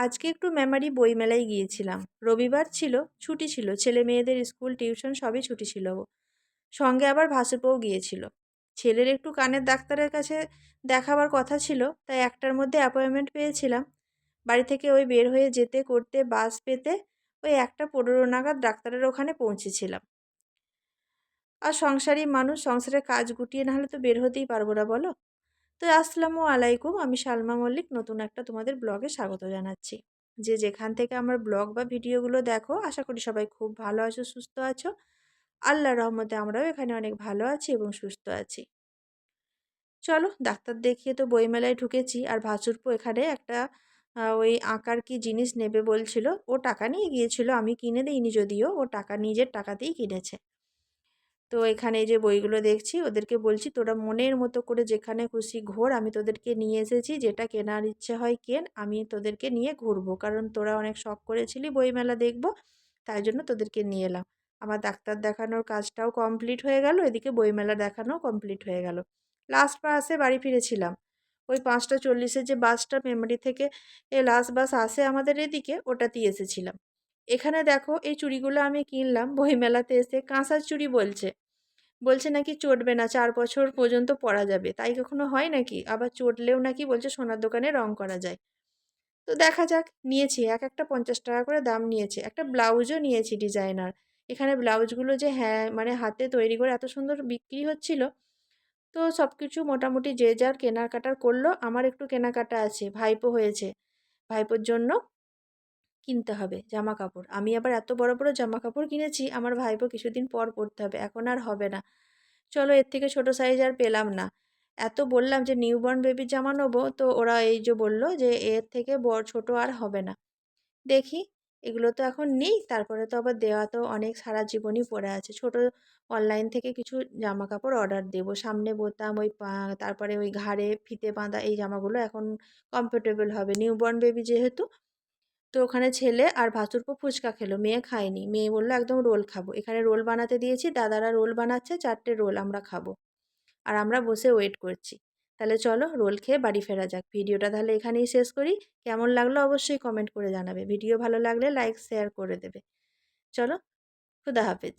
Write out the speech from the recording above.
আজকে একটু মেমারি বইমেলায় গিয়েছিলাম। রবিবার ছিল, ছুটি ছিল, ছেলে মেয়েদের স্কুল, টিউশন সবই ছুটি ছিল। সঙ্গে আবার ভাসুরপোও গিয়েছিল। ছেলের একটু কানের ডাক্তারের কাছে দেখাবার কথা ছিল, তাই একটার মধ্যে অ্যাপয়েন্টমেন্ট পেয়েছিলাম। বাড়ি থেকে ওই বের হয়ে যেতে, করতে বাস পেতে ওই একটা পনেরো নাগাদ ডাক্তারের ওখানে পৌঁছেছিলাম। আর সংসারী মানুষ, সংসারের কাজ গুটিয়ে না হলে তো বের হতেই পারব না, বলো? তো আসসালামু আলাইকুম। আমি সালমা মল্লিক, নতুন একটা তোমাদের ব্লগে স্বাগত জানাচ্ছি। যে যেখান থেকে আমার ব্লগ বা ভিডিওগুলো দেখো, আশা করি সবাই খুব ভালো আছো, সুস্থ আছো। আল্লাহ রহমতে আমরাও এখানে অনেক ভালো আছি এবং সুস্থ আছি। চলো, ডাক্তার দেখিয়ে তো বইমেলায় ঢুকেছি। আর ভাসুরপো এখানে একটা ওই আঁকার কি জিনিস নেবে বলছিল। ও টাকা নিয়ে গিয়েছিল, আমি কিনে দিইনি যদিও। ও টাকা নিজের টাকাতেই কিনেছে। তো এখানে যে বইগুলো দেখছি, ওদেরকে বলছি, তোরা মনের মতো করে যেখানে খুশি ঘোর, আমি তোদেরকে নিয়ে এসেছি, যেটা কেনার ইচ্ছে হয় কেন, আমি তোদেরকে নিয়ে ঘুরবো। কারণ তোরা অনেক শখ করেছিলি বইমেলা দেখব, তাই জন্য তোদেরকে নিয়ে এলাম। আমার ডাক্তার দেখানোর কাজটাও কমপ্লিট হয়ে গেল, এদিকে বইমেলা দেখানো কমপ্লিট হয়ে গেল। লাস্ট বাসে বাড়ি ফিরেছিলাম। ওই পাঁচটা চল্লিশের যে বাসটা মেমারি থেকে এ লাস্ট বাস আসে আমাদের এদিকে, ওটাতেই এসেছিলাম। এখানে দেখো, এই চুড়িগুলো আমি কিনলাম, বইমেলাতে এসে কাঁসার চুড়ি বলছে। বলছে নাকি চটবে না, চার বছর পর্যন্ত পরা যাবে। তাই কখনো হয় নাকি? আবার চটলেও নাকি বলছে সোনার দোকানে রং করা যায়। তো দেখা যাক, নিয়েছি। এক একটা পঞ্চাশ টাকা করে দাম নিয়েছে। একটা ব্লাউজও নিয়েছি ডিজাইনার। এখানে ব্লাউজগুলো যে হ্যাঁ মানে হাতে তৈরি করে এত সুন্দর বিক্রি হচ্ছিল। তো সব কিছু মোটামুটি যে যার কেনাকাটার করল, আমার একটু কেনাকাটা আছে, ভাইপো হয়েছে। ভাইপোর জন্য কিনতে হবে জামা কাপড় আমি আবার এত বড় বড় জামা কাপড় কিনেছি, আমার ভাইপো কিছুদিন পর পরতে হবে, এখন আর হবে না। চলো এর থেকে ছোট সাইজ আর পেলাম না। এত বললাম যে নিউবর্ন বেবির জামা নেব, তো ওরা এই যে বলল যে এর থেকে বড়, ছোট আর হবে না। দেখি, এগুলো তো এখন নেই, তারপরে তো আবার দেওয়া তো অনেক সারা জীবনই পড়ে আছে। ছোট অনলাইন থেকে কিছু জামা কাপড় অর্ডার দেবো। সামনে বোতাম, ওই তারপরে ওই ঘাড়ে ফিতে বাঁধা এই জামাগুলো এখন কমফোর্টেবল হবে। নিউবর্ন বেবি যেহেতু তো ওখানে ছেলে আর ভাসুরপো ফুচকা খেলো, মেয়ে খায়নি। মেয়ে বলল, একদম রোল খাব। এখানে রোল বানাতে দিয়েছি, দাদারা রোল বানাচ্ছে, চারটে রোল আমরা খাব। আর আমরা বসে ওয়েট করছি। তাহলে চলো রোল খেয়ে বাড়ি ফেরা যাক। ভিডিওটা তাহলে এখানেই শেষ করি। কেমন লাগল অবশ্যই কমেন্ট করে জানাবে। ভিডিও ভালো লাগলে লাইক শেয়ার করে দেবে। চলো, খুদা হাফেজ।